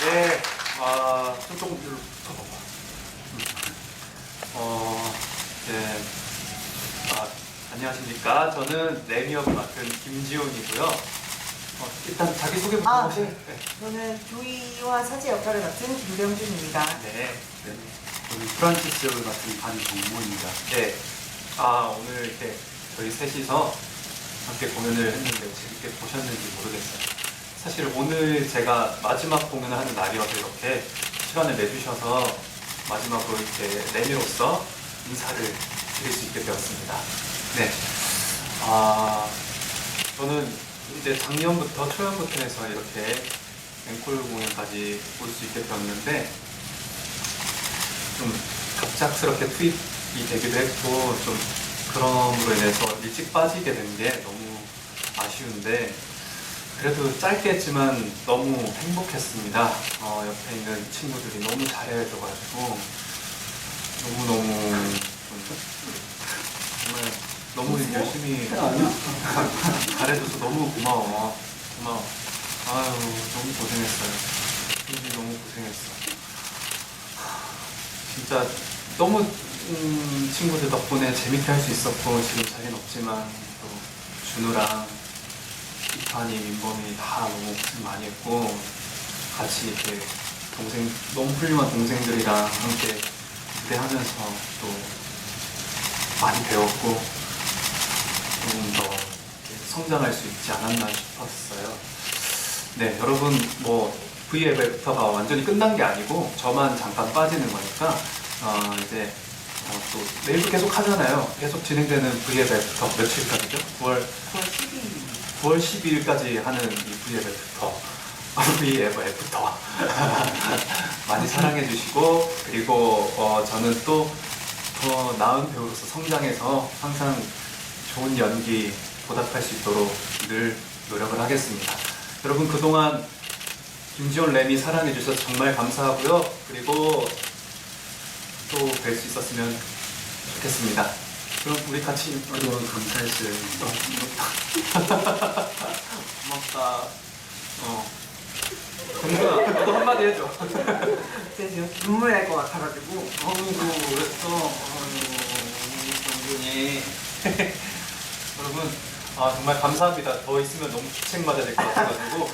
네, 아, 좀 조금 일로 쳐봐봐. 어, 네. 아, 안녕하십니까. 저는 레미역을 맡은 김지훈이고요. 어, 일단 자기소개부터 아, 하시- 네. 저는 조이와 사제 역할을 맡은 김병준입니다. 네. 네. 저는 프란시스 역을 맡은 반정모입니다. 네. 아, 오늘 이렇게 저희 셋이서 함께 공연을 했는데 재밌게 보셨는지 모르겠어요. 사실 오늘 제가 마지막 공연을 하는 날이어서 이렇게 시간을 내주셔서 마지막으로 이렇게 레미로서 인사를 드릴 수 있게 되었습니다. 네. 아, 저는 이제 작년부터, 초연부터 해서 이렇게 앵콜 공연까지 볼수 있게 되었는데, 좀 갑작스럽게 투입이 되기도 했고 좀 그럼으로 인해서 일찍 빠지게 된 게 너무 아쉬운데 그래도 짧게 했지만 너무 행복했습니다. 어, 옆에 있는 친구들이 너무 잘해줘가지고 너무너무 좀 정말 너무 열심히 잘해줘서 너무 고마워. 고마워. 아유 너무 고생했어요. 너무 고생했어. 진짜 너무 음, 친구들 덕분에 재밌게 할 수 있었고 지금 자리는 없지만 또 준우랑 이판이 민범이 다 너무 고생 많이 했고 같이 이렇게 동생 너무 훌륭한 동생들이랑 함께 무대하면서 또 많이 배웠고 조금 더 성장할 수 있지 않았나 싶었어요. 네, 여러분 뭐 V앱부터가 완전히 끝난 게 아니고 저만 잠깐 빠지는 거니까 어, 이제 어, 또 내일도 계속 하잖아요. 계속 진행되는 V앱부터 며칠까지죠? 9월 9월 12일. 9월 12일까지 하는 이 V앱부터 V앱부터 많이 사랑해 주시고 그리고 어, 저는 또 더 나은 배우로서 성장해서 항상 좋은 연기 보답할 수 있도록 늘 노력을 하겠습니다. 여러분 그동안 김지원 램이 사랑해 주셔서 정말 감사하고요. 그리고 또 뵐 수 있었으면 좋겠습니다. 그럼 우리 같이 그동안 감사했어요. 고맙다. 어. 정준아, 너도 한마디 해줘. 제가 지금 눈물 날 것 같아가지고. 어이구, 그랬어. 어이구, 정준이. 여러분, 아, 정말 감사합니다. 더 있으면 너무 주책 맞아야 될 것 같아가지고.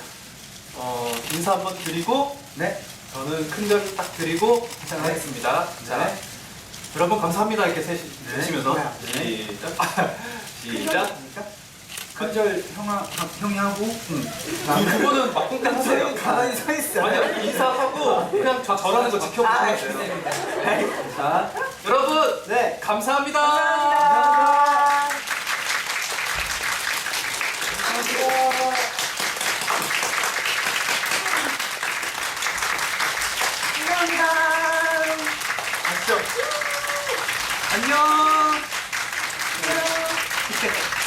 어, 인사 한번 드리고, 네. 저는 큰 절 딱 드리고, 시작하겠습니다. 자, 네. 여러분, 감사합니다. 이렇게 셋이 네. 외치면서. 네. 시작. 시작. 큰절 형아, 형이 하고. 응. 그거는 막공대 하세요. 가만히 서 있어. 아니 인사하고 그냥 저 저라는 거 아, 지켜보시면 돼요. 알겠습니다. 자, 여러분 네. 감사합니다. 안녕하세요. 감사합니다. 가시죠. 안녕. 안녕.